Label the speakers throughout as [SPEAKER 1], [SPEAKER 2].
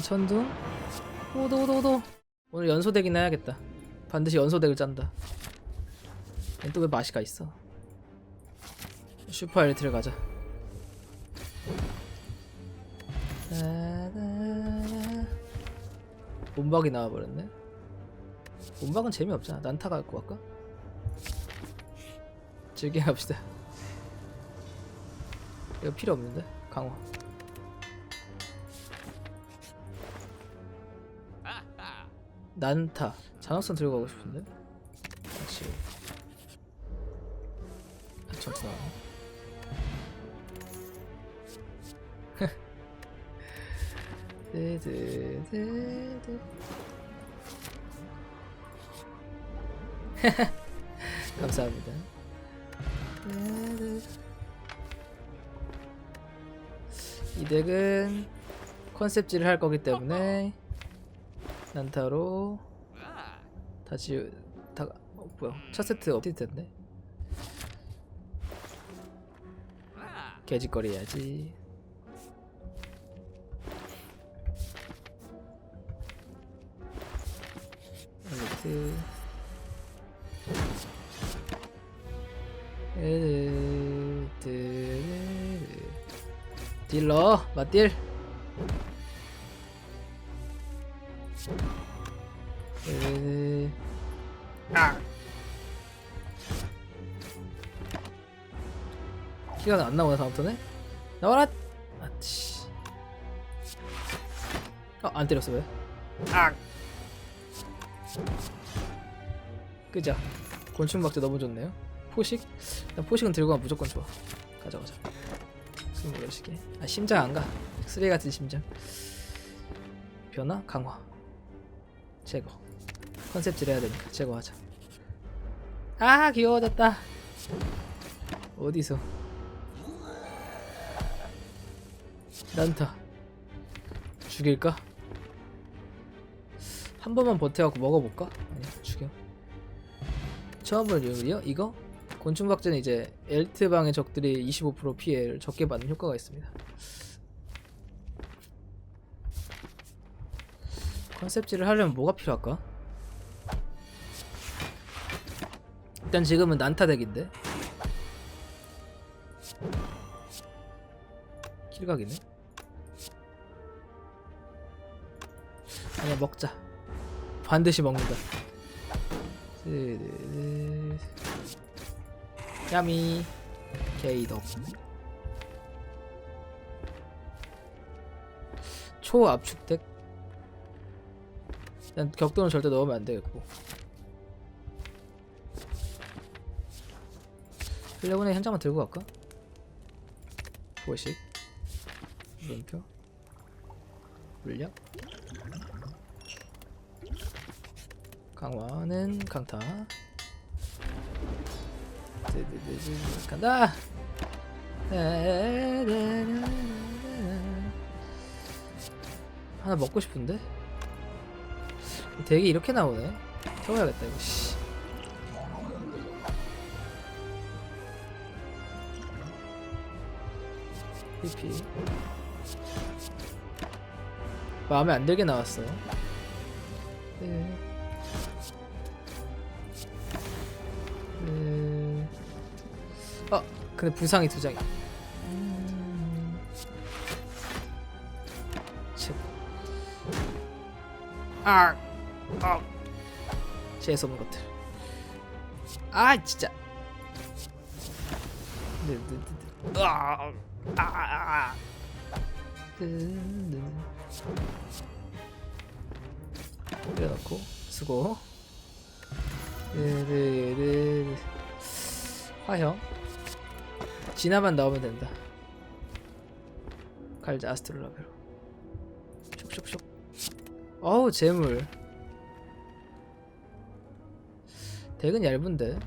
[SPEAKER 1] 천둥 오도 오도 오도 오늘 연소덱이나 해야겠다. 반드시 연소덱을 짠다. 또 왜 맛이가 있어? 슈퍼 엘리트를 가자. 몸박이 나와버렸네. 몸박은 재미없잖아. 난타 갖고 갈까? 즐겨갑시다. 이거 필요 없는데? 강화 난타. 잔혹선 들고 가고 싶은데? 다시. 아, 전투 나왔네 드드드드 감사합니다. 드드. 이 덱은 컨셉질을 할 거기 때문에 난타로 다시 다 어, 뭐야? 첫 세트 업데이트 됐네? 개짓거리 해야지. 엘리트 엘리트 딜러 맞딜 키가 안 나오나 다음부터는? 나와라! 아치. 어, 안 때렸어 왜? 아! 끄자. 곤충박제 너무 좋네요. 포식? 일단 포식은 들고 가면 무조건 좋아. 가자 가자. 여섯 개. 아 심장 안 가. 쓰레기 같은 심장. 변화 강화. 제거. 컨셉질 해야 되니까 제거하자. 아 귀여워졌다. 어디서? 난타 죽일까? 한 번만 버텨갖고 먹어볼까? 아니 죽여 처음으로 이거 이거? 곤충박제는 이제 엘트방의 적들이 25% 피해를 적게 받는 효과가 있습니다 컨셉질을 하려면 뭐가 필요할까? 일단 지금은 난타 덱인데 킬각이네 아니야 먹자. 반드시 먹는다. 야미. 게이덕 초압축덱? 일단 격동은 절대 넣으면 안 되겠고. 플레곤에 한 장만 들고 갈까? 보식. 물음표. 물약 강화는 강타 간다 하나 먹고 싶은데 되게 이렇게 나오네 태워야겠다 이거 씨 PP 마음에 안 들게 나왔어 네. 네. 아 근데 부상이 두 장이 음... 쳇. 아! 아! 재수 없는 것들 아 진짜 네, 네, 네, 네. 아! 아! 아! 아! 네, 네. 내려놓고 수고 네네네 화형. 진화만 나오면 된다. 갈자 아스트로라벨 슉슉슉 어우 재물. 덱은 얇은데.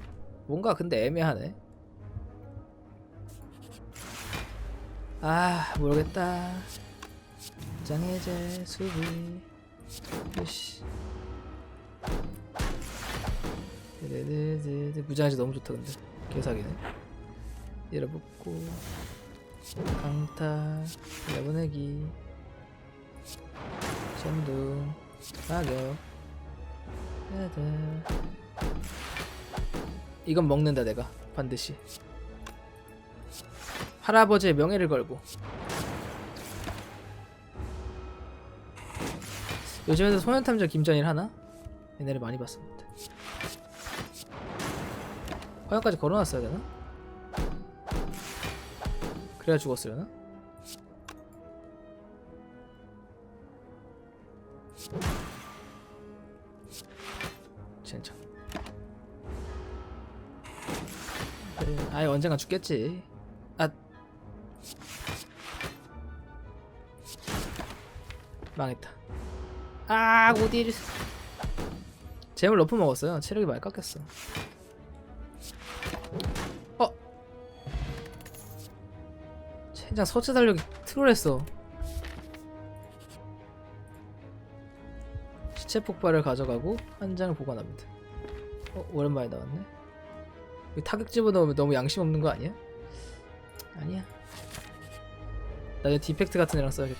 [SPEAKER 1] 뭔가 근데 애매하네. 아 모르겠다. 장해제 수비. 요시 네네네 무장해제 너무 좋다 근데. 개사기네. 밀어붙고. 강타. 내보내기. 전두. 가격 헤드 이건 먹는다 내가. 반드시. 할아버지의 명예를 걸고. 요즘에도 소년탐정 김전일 하나? 옛날에 많이 봤었는데 화형까지 걸어놨어야 되나? 그래야 죽었으려나? 그래, 아예 언젠가 죽겠지. 아 망했다. 아 오디를 재물 너프 먹었어요. 체력이 많이 깎였어 어 젠장 서체 달력이 트롤했어. 시체 폭발을 가져가고 한 장을 보관합니다. 어 오랜만에 나왔네. 이 타격 집어넣으면 너무 양심 없는 거 아니야? 아니야. 나중에 디펙트 같은 애랑 써야겠다.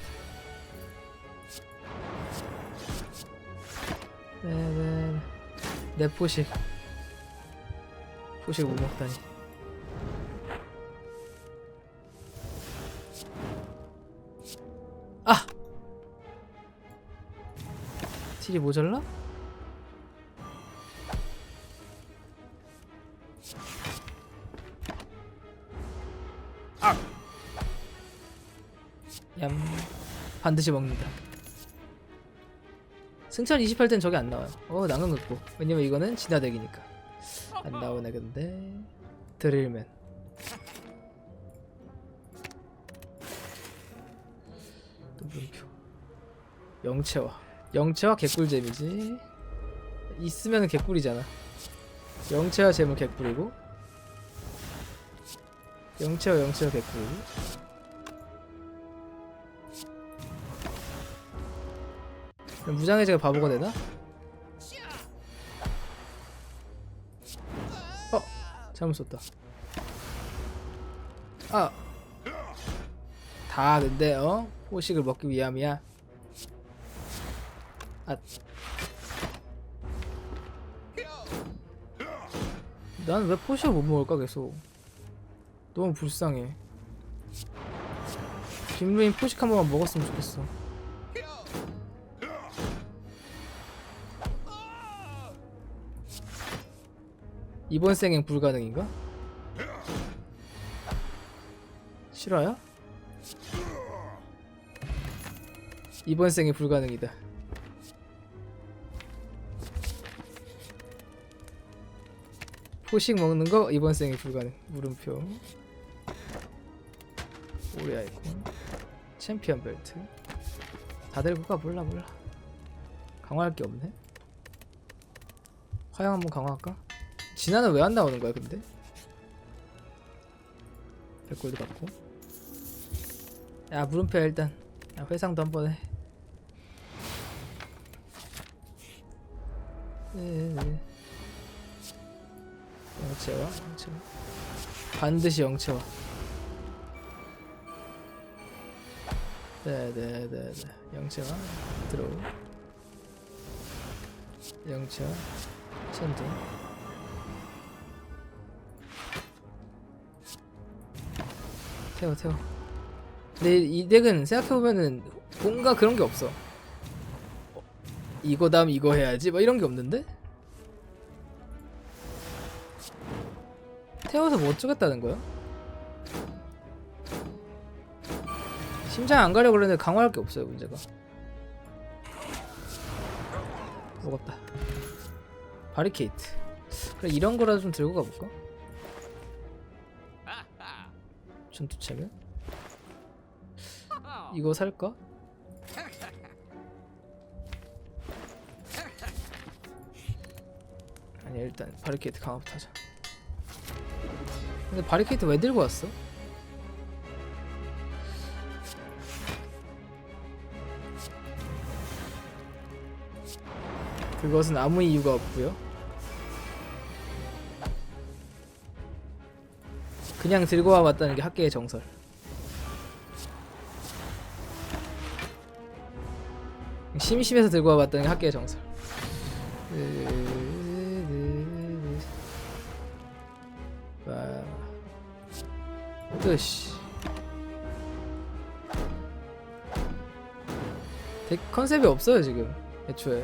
[SPEAKER 1] 네네. 내 포식. 포식 못 먹다니 딜이 모자라? 아! 얌 반드시 먹는다. 승천 28땐 저게 안 나와요. 어 난간 긋고. 왜냐면 이거는 진화덱이니까. 안 나오네 근데. 드릴맨. 또 물음표. 영채화 영채화 개꿀잼이지. 있으면 개꿀이잖아. 영채화 재물 개꿀이고 영채화 영채화 개꿀이고 무장해제가 바보가 되나? 어 잘못 썼다. 아다 근데 어? 포식을 먹기 위함이야 아. 난왜 포식을 못 먹을까 계속 너무 불쌍해 김루인 포식 한 번만 먹었으면 좋겠어 이번 생엔 불가능인가? 실화야? 이번 생에 불가능이다. 포식 먹는 거 이번 생에 불가능. 물음표. 오리 아이콘. 챔피언 벨트. 다들 그가 몰라 몰라. 강화할 게 없네. 화양 한번 강화할까? 진화는 왜 안 나오는 거야 근데? 백골도 받고. 야 물음표 일단. 야 회상도 한 번 해. 네. 영채화, 영채화. 반드시 영채화. 네네네네. 영채화 들어오. 영채화 천재. 태워 태워. 근데 이 덱은 생각해보면은 뭔가 그런 게 없어. 어, 이거 다음 이거 해야지 막 이런 게 없는데? 태워서 뭐 어쩌겠다는 거야? 심장 안 가려고 그러는데 강화할 게 없어요 문제가 먹었다 바리케이트 그래 이런 거라도 좀 들고 가볼까? 전투체면? 이거 살까? 아니 일단 바리케이트 강화부터 하자 근데 바리케이트 왜 들고 왔어? 그것은 아무 이유가 없고요 그냥 들고 와봤다는 게 학계의 정설 심심해서 들고 와봤더니 학계의 정설. 와. 뜨시. 덱 컨셉이 없어요 지금 애초에.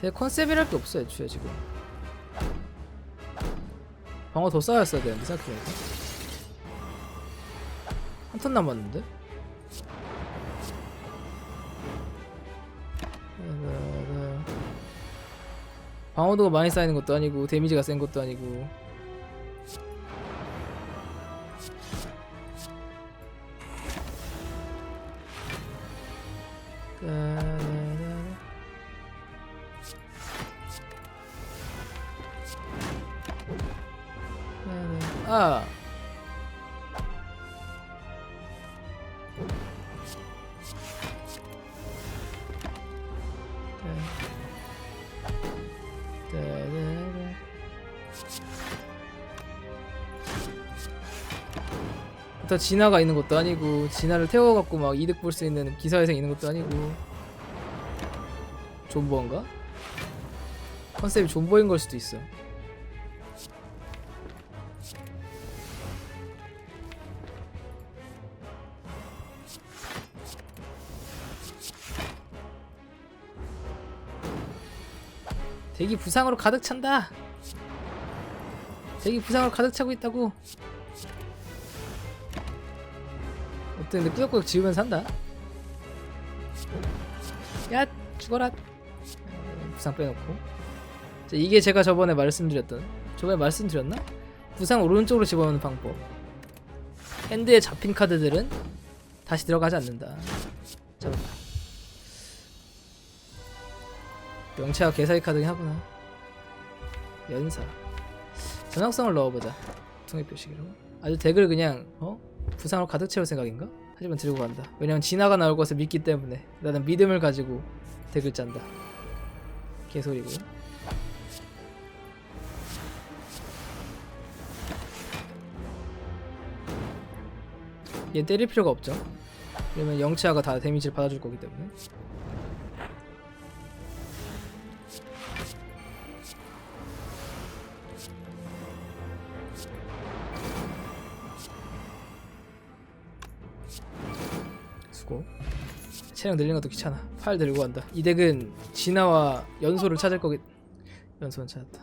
[SPEAKER 1] 덱 컨셉이랄 게 없어 애초에 지금. 방어 더 쌓였어야 되는데 생각해보니까 한 턴 남았는데? 방어도가 많이 쌓이는 것도 아니고 데미지가 센 것도 아니고 더 진화가 있는 것도 아니고 진화를 태워갖고 막 이득 볼 수 있는 기사회생 있는 것도 아니고 존버인가? 컨셉이 존버인 걸 수도 있어 대기 부상으로 가득 찬다. 대기 부상으로 가득 차고 있다고. 근데 꾸역꾸역 지으면 산다. 야 죽어라. 어, 부상 빼놓고. 자, 이게 제가 저번에 말씀드렸던. 저번에 말씀드렸나? 부상 오른쪽으로 집어넣는 방법. 핸드에 잡힌 카드들은 다시 들어가지 않는다. 잠깐만. 명체와 개사기 카드긴 하구나. 연사. 전형성을 넣어보자. 통일 표시기로. 아주 덱을 그냥 어 부상으로 가득 채울 생각인가? 하지만 들고 간다. 왜냐면 진화가 나올 것을 믿기 때문에 나는 믿음을 가지고 덱을 짠다. 개소리고요. 얘 때릴 필요가 없죠. 왜냐면 영체화가 다 데미지를 받아줄 거기 때문에. 체력 늘리는 것도 귀찮아. 팔 들고 간다. 이 덱은 진화와 연소를 찾을 거기. 연소는 찾았다.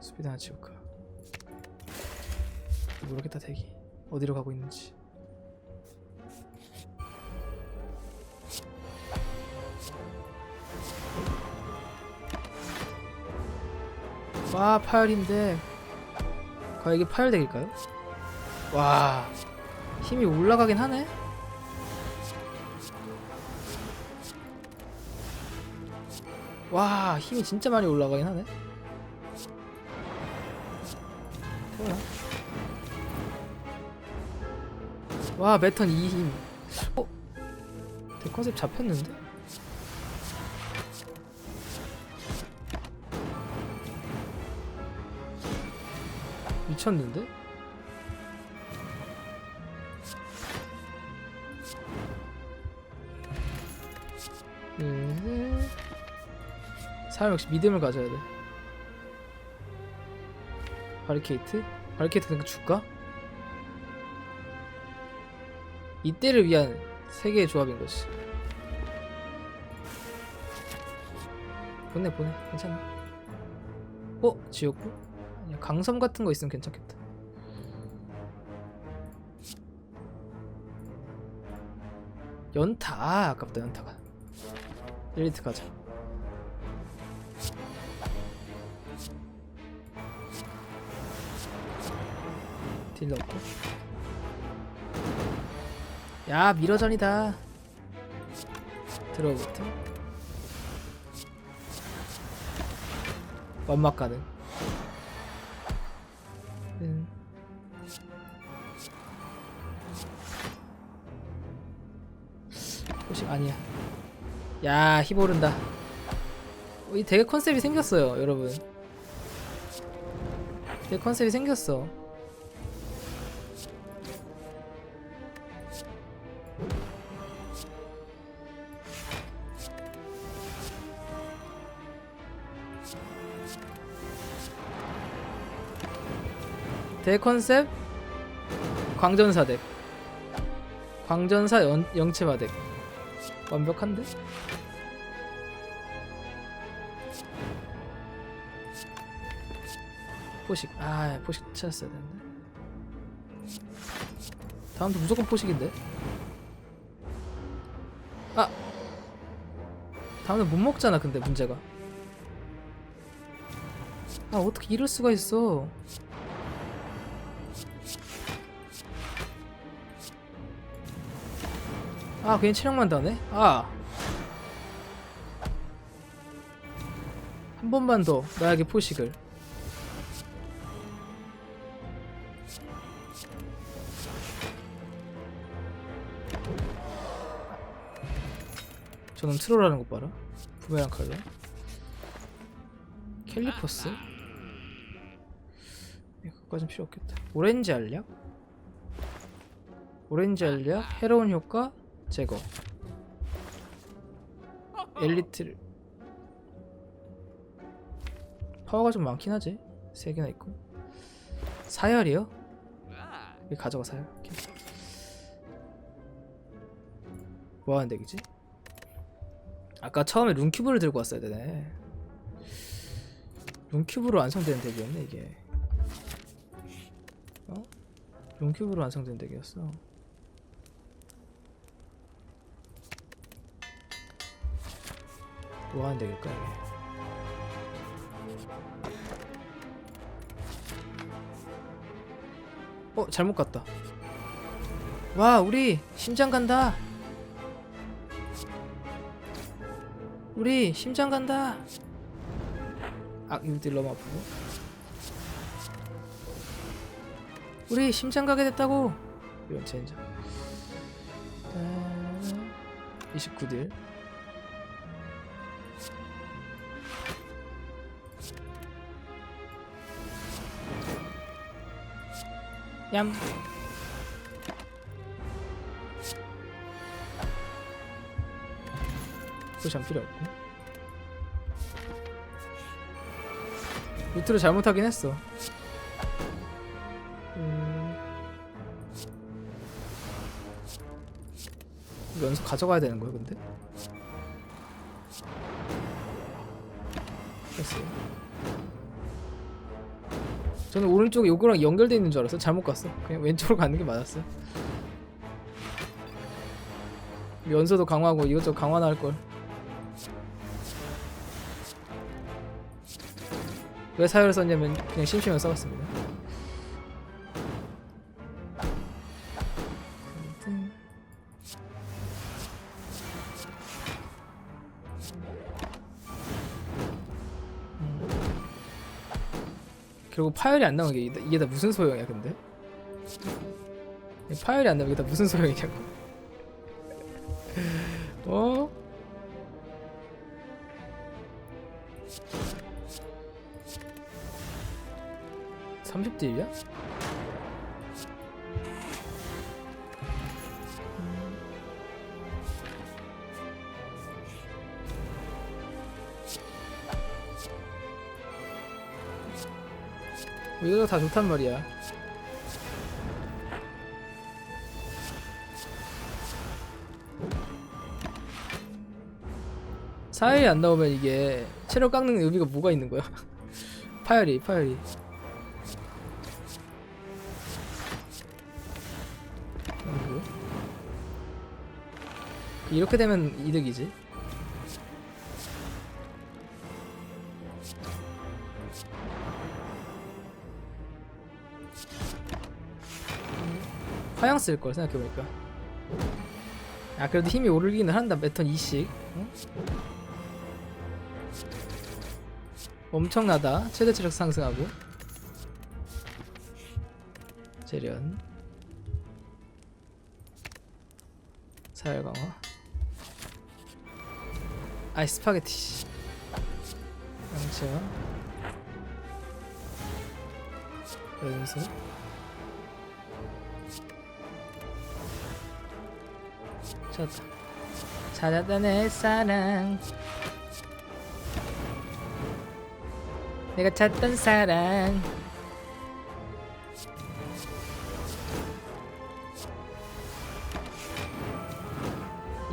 [SPEAKER 1] 스피드 하나 지울까. 모르겠다 덱이 어디로 가고 있는지. 와 파열인데 과연 이게 파열덱일까요? 와 힘이 올라가긴 하네. 와 힘이 진짜 많이 올라가긴 하네. 태어나. 와 매턴 2힘. 어? 대 컨셉 잡혔는데? 미쳤는데? 네. 사람 역시 믿음을 가져야 돼. 바리케이트? 바리케이트 그냥 줄까? 이때를 위한 세계의 조합인 것이. 보내 보내 괜찮아. 어? 아니야, 강섬 같은 거 있으면 괜찮겠다. 연타 아, 아깝다 연타가. 1리트 가자. 딜 넣고. 야 미러전이다. 들어부터. 완막 가능. 음. 혹시 아니야. 야, 힙 오른다. 어, 이 되게 컨셉이 생겼어요, 여러분. 내 컨셉이 생겼어. 대 컨셉? 광전사 덱 광전사 연, 영체화 덱 완벽한데? 포식. 아 포식 찾았어야 되는데. 다음도 무조건 포식인데? 아! 다음에 못 먹잖아 근데 문제가. 아 어떻게 이럴 수가 있어 아 괜히 체력만 다네? 아 한 번만 더 나에게 포식을. 저놈 트롤하는 것 봐라. 부메랑 칼로. 캘리퍼스? 이거까진 필요 없겠다. 오렌지 알약? 오렌지 알약? 해로운 효과 제거 엘리트를 파워가 좀 많긴 하지 세 개나 있고 사열이요? 여기 가져가 사열. 뭐 하는 덱이지? 아까 처음에 룬큐브를 들고 왔어야 되네 룬큐브로 완성된 덱이었네 이게 어? 룬큐브로 완성된 덱이었어 뭐 하는 덱일까 이게 어 잘못 갔다. 와 우리 심장 간다. 우리 심장 간다. 아 이들 너무 아프고? 우리 심장 가게 됐다고. 이건 젠장 29딜 얌. 포션 필요 없고. 루트를 잘못하긴 했어. 음... 연속 가져가야 되는 거야 근데? 됐어요 저는 오른쪽 요거랑 연결돼 있는 줄 알았어 잘못 갔어 그냥 왼쪽으로 가는 게 맞았어 연소도 강화하고 이것저것 강화나 할걸. 왜 사열을 썼냐면 그냥 심심해서 써봤습니다 파열이 안 나오는 게 이게 다- 무슨 소용이야 근데? 파열이 안 나오는 게 다 무슨 소용이냐고 어? 삼십 딜이야? 이거 다 좋단 말이야. 사일이 안 나오면 이게 체력 깎는 의미가 뭐가 있는 거야? 파열이, 파열이. 이렇게 되면 이득이지. 화양 쓸 걸 생각해보니까. 아 그래도 힘이 오르기는 한다. 매턴 2씩. 응? 엄청나다. 최대 체력 상승하고. 재련. 사열 강화. 아이 스파게티. 씨. 양치원. 연수 찾았다. 찾았다 내 사랑. 내가 찾던 사랑.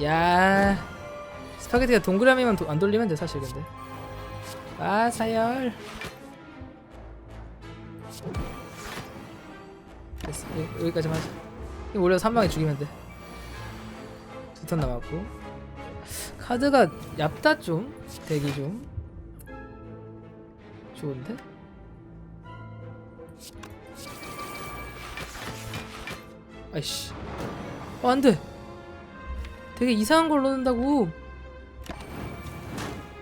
[SPEAKER 1] 야 스파게티가 동그라미만 도- 안 돌리면 돼 사실 근데. 아 사열. 됐어. 여기, 여기까지만 하자. 이거 올려서 한 방에 죽이면 돼 두턴 남았고. 카드가 얇다 좀 대기 좀. 좋은데? 아이씨. 어 안돼. 되게 이상한 걸 넣는다고.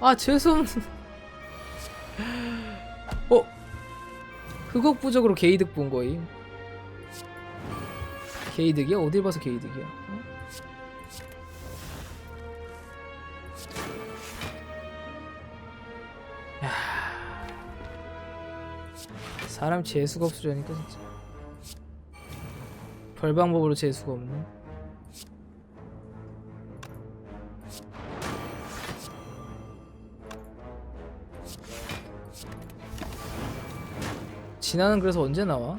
[SPEAKER 1] 아 죄송 어? 흑옥 부적으로 게이득 본 거임. 게이득이야? 어딜 봐서 게이득이야? 어? 사람 재수가 없으려니까 진짜 벌 방법으로 재수가 없네 진화는 그래서 언제 나와?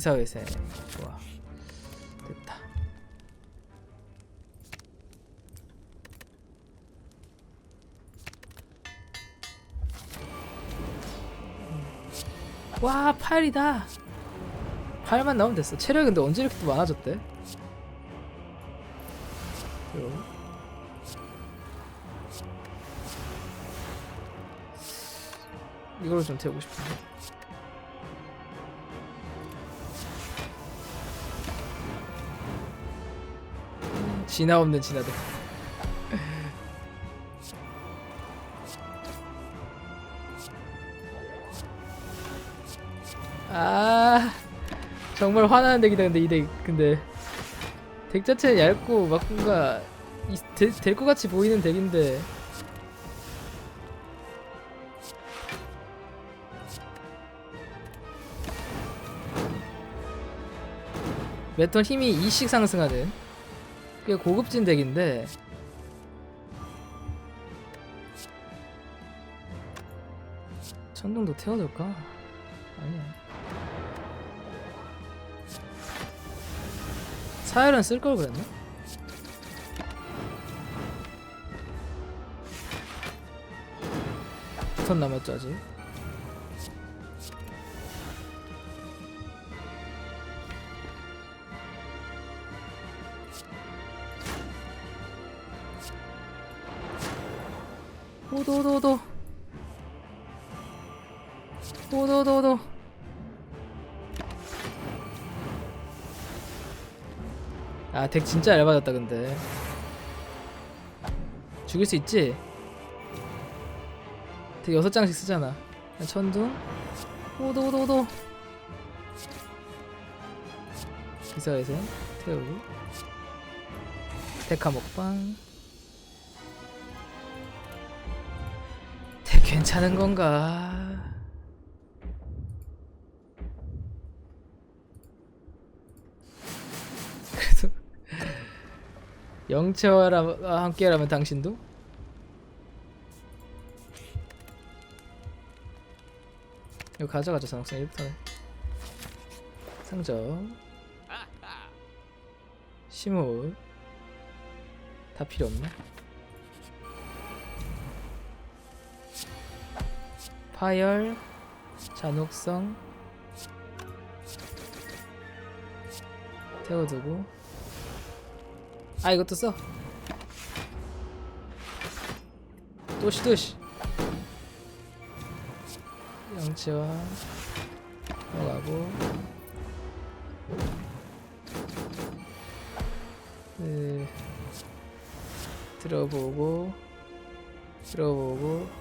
[SPEAKER 1] 기사회생 좋아. 됐다. 와 팔이다. 팔만 나오면 됐어. 체력이 근데 언제 이렇게 또 많아졌대? 이걸로 좀 태우고 싶은데 진화 없는 진화들. 아 정말 화나는 덱이다 근데 이 덱. 근데 덱 자체는 얇고 막 뭔가 될것 같이 보이는 덱인데. 매턴 힘이 2씩 상승하는 꽤 고급진 덱인데 천둥도 태워둘까? 아니야 사열은 쓸 걸 그랬나? 턴 남았죠 아직 오도도도. 오도도도. 아덱 진짜 얇아졌다 근데. 죽일 수 있지? 덱 여섯 장씩 쓰잖아. 천둥. 오도 오도 오도. 기사에서 태우고. 데카 먹방 괜찮은 건가? 그래도 영채와라 함께라면 당신도? 이거 가져가자 산옥상 1부터는 상점 심호 다 필요 없네 파열 잔혹성. 태워두고. 아 이것도 써. 또시 또시. 영치와 넘어가고. 네. 들어보고 들어보고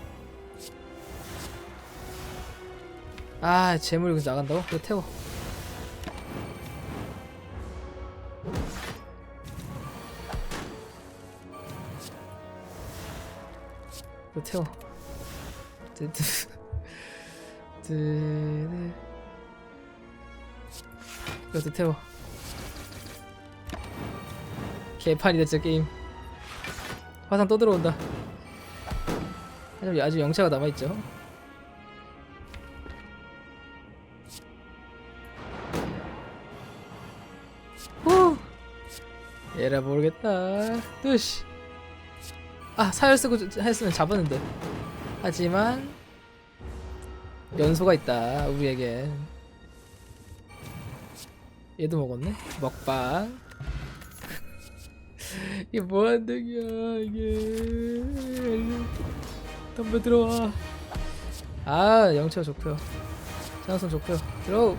[SPEAKER 1] 아 재물 여기서 나간다고? 이거 태워. 이거 태워. 드드 드드. 이것도 태워. 개판이다 진짜 게임. 화상 또 들어온다. 아주 영차가 남아있죠? 얘라 모르겠다. 뜨시. 아 사열 쓰고 저- 했으면 잡았는데. 하지만 연소가 있다 우리에겐 얘도 먹었네? 먹방. 이게 뭐하는 덱이야 이게. 담배 들어와. 아 영차 좋고요. 장선 좋고요. 들어오.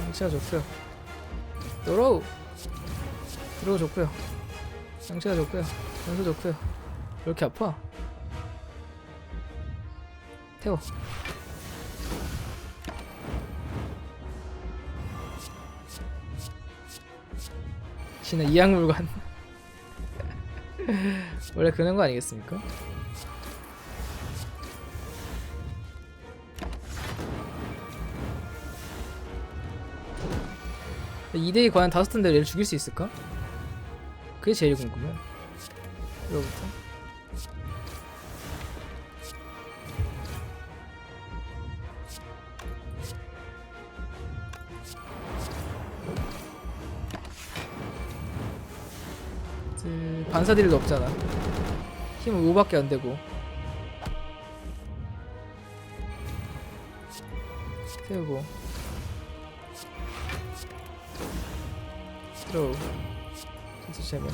[SPEAKER 1] 영차 좋고요 들어오 들어오 좋고요. 영차가 좋고요. 연소 좋고요. 왜 이렇게 아파? 태워. 신의 이악물관 원래 그런 거 아니겠습니까? 이대이 과연 다섯 턴데 얘를 죽일 수 있을까? 그게 제일 궁금해. 이거부터. 그 반사 딜도 없잖아. 힘은 5밖에 안 되고. 태우고. 들어. 진짜 제발.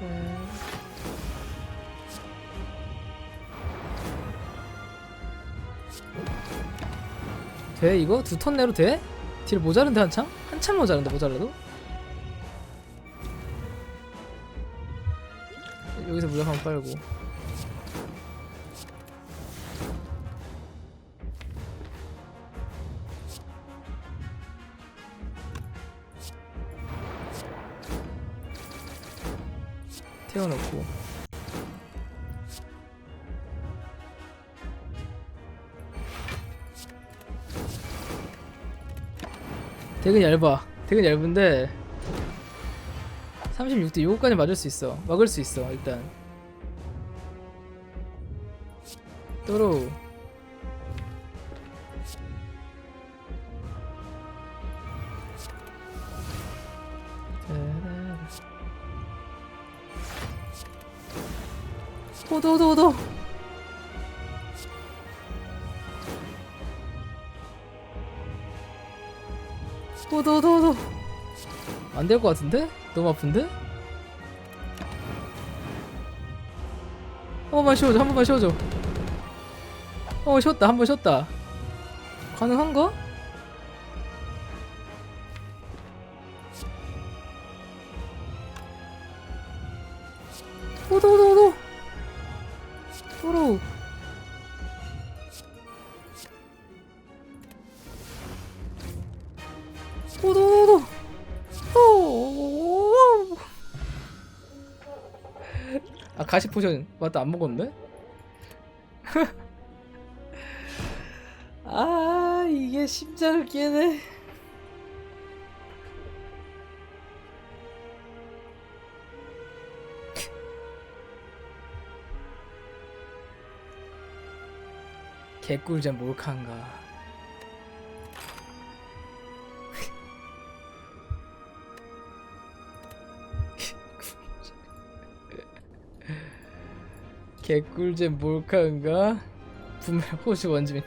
[SPEAKER 1] 네. 돼 이거 두 턴 내로 돼? 딜 모자른데 한참? 한참 모자른데 모자라도? 여기서 무력 한번 빨고 되게 얇아. 되게 얇은데 36대 요거까지 맞을 수 있어. 막을 수 있어 일단. 또로. 오도 오도 오도 오도 안될 것 같은데? 너무 아픈데? 한 번만 쉬어줘 한 번만 쉬어줘 어 쉬었다 한 번 쉬었다 가능한가? 오도 오도 오도 도로 가시 포션 맞다 안 먹었네? 아 이게 심장을 깨네 개꿀잼 몰카인가 개꿀잼 몰카인가? 분명 호시 원주민